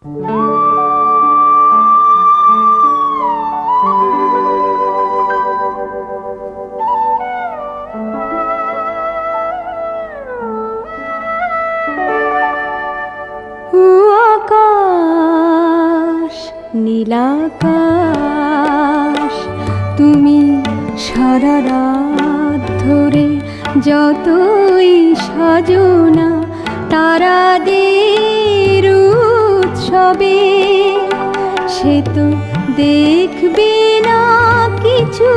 নীলাকাশ তুমি সারা রাত ধরে যতই সাজনা তারাদের উৎসবে সে তো দেখবে না কিছু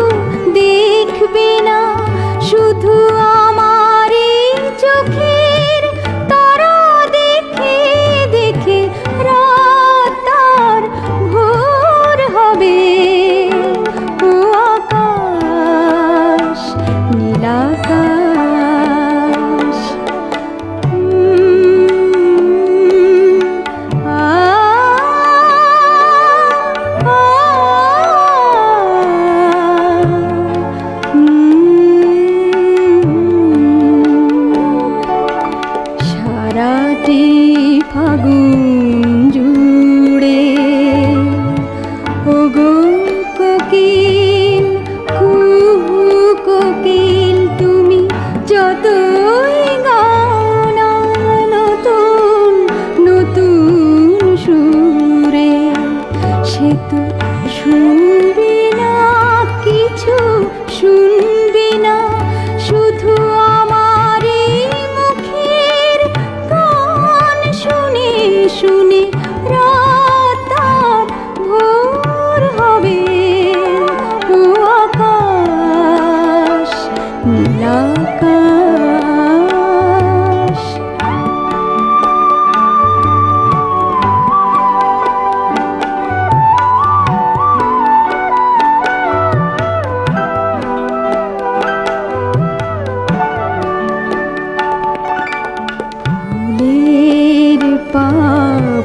দেখবে না শুধু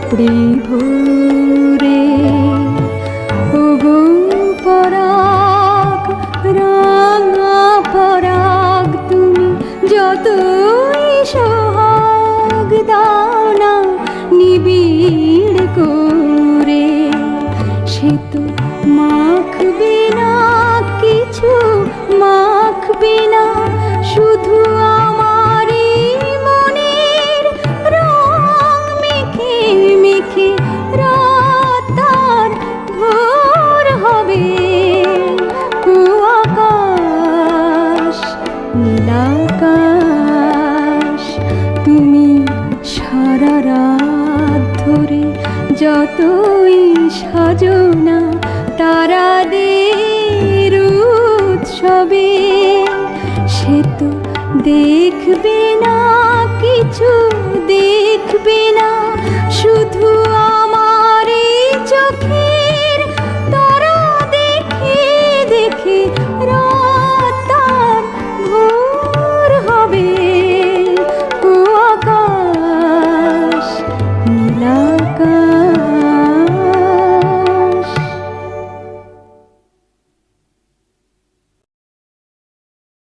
পাপড়ি ভরে ওগো পরাগ, রাঙা পরাগ, তুমি যতই সোহাগ দাও না, নিবিড় করে। সে তো মাখবে না কিছু, মাখবে না যতই সাজনা তারাদের উৎসবে সে তো দেখবে না।